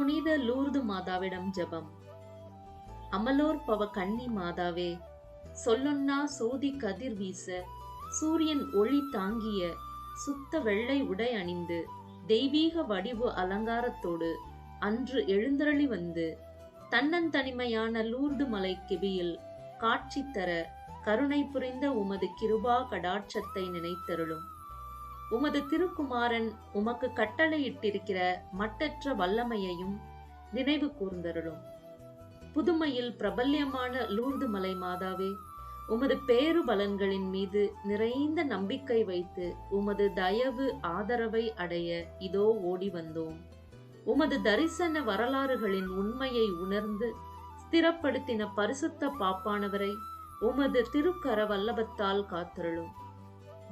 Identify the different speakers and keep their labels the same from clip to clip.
Speaker 1: புனித லூர்து மாதாவிடம் ஜெபம். அமலோர் பவ கன்னி மாதாவே சொல்லொன்னா சோதி கதிர் வீச சூரியன் ஒளி தாங்கிய சுத்த வெள்ளை உடை அணிந்து தெய்வீக வடிவு அலங்காரத்தோடு அன்று எழுந்தருளி வந்து தன்னந்தனிமையான லூர்து மலை கிபியில் காட்சி தர கருணை புரிந்த உமது கிருபா கடாட்சத்தை நினைத்தருளும். உமது திருக்குமாரன் உமக்கு கட்டளையிட்டிருக்கிற மட்டற்ற வல்லமையையும் நினைவு கூர்ந்தருளும். புதுமையில் பிரபல்யமான லூர்து மலை மாதாவே உமது பேரு பலன்களின் மீது நிறைந்த நம்பிக்கை வைத்து உமது தயவு ஆதரவை அடைய இதோ ஓடி வந்தோம். உமது தரிசன வரலாறுகளின் உண்மையை உணர்ந்து ஸ்திரப்படுத்தின பரிசுத்த பாப்பானவரை உமது திருக்கர வல்லபத்தால் காத்தருளும்.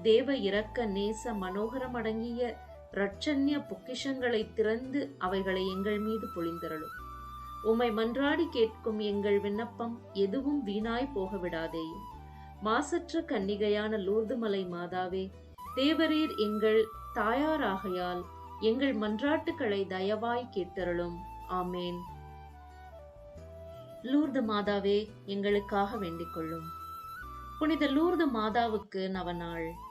Speaker 1: தேவ இரக்க நேச மனோகரம் அடங்கிய இரட்சண்ய பொக்கிஷங்களை திறந்து அவைகளை எங்கள் மீது பொழிந்தருளும். உம்மை மன்றாடி கேட்கும் எங்கள் விண்ணப்பம் எதுவும் வீணாய் போக விடாதேயும் மாசற்ற கன்னிகையான லூர்துமலை மாதாவே தேவரீர் எங்கள் தாயாராகையால் எங்கள் மன்றாட்டுக்களை தயவாய் கேட்டருளும். ஆமேன். லூர்து மாதாவே எங்களுக்காக வேண்டிக் கொள்ளும். புனித லூர்து மாதாவுக்கு நவநாள்.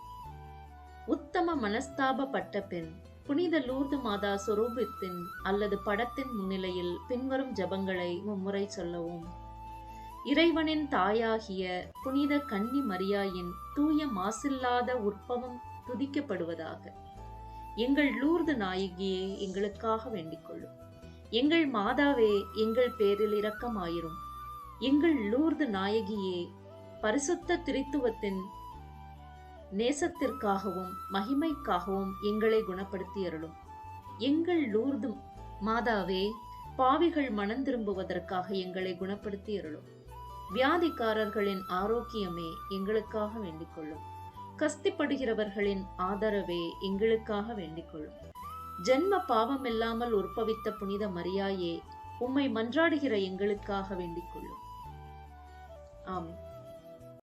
Speaker 1: உத்தம மனஸ்தாபப்பட்ட பெண் புனித லூர்து மாதா சொரூபத்தின் அல்லது படத்தின் முன்னிலையில் பின்வரும் ஜபங்களை மும்முறை சொல்லவும். இறைவனின் தாயாகிய புனித கன்னி மரியாயின் தூய மாசில்லாத உற்பவம் துதிக்கப்படுவதாக. எங்கள் லூர்து நாயகியே எங்களுக்காக வேண்டிக்கொள்ளும். எங்கள் மாதாவே எங்கள் பேரில் இரக்கமாயிரும். எங்கள் லூர்து நாயகியே பரிசுத்த திரித்துவத்தின் நேசத்திற்காகவும் மகிமைக்காகவும் எங்களை குணப்படுத்தி அருளும் எங்கள் லூர்தும் மாதாவே பாவிகள் மனம் திரும்புவதற்காக எங்களை குணப்படுத்தி அருளும் வியாதிக்காரர்களின் ஆரோக்கியமே எங்களுக்காக வேண்டிக்கொள்ளும். கஸ்திப்படுகிறவர்களின் ஆதரவே எங்களுக்காக வேண்டிக்கொள்ளும். ஜென்ம பாவமில்லாமல் உற்பவித்த புனித மரியாயே உம்மை மன்றாடுகிற எங்களுக்காக வேண்டிக்கொள்ளும். கொள்ளும்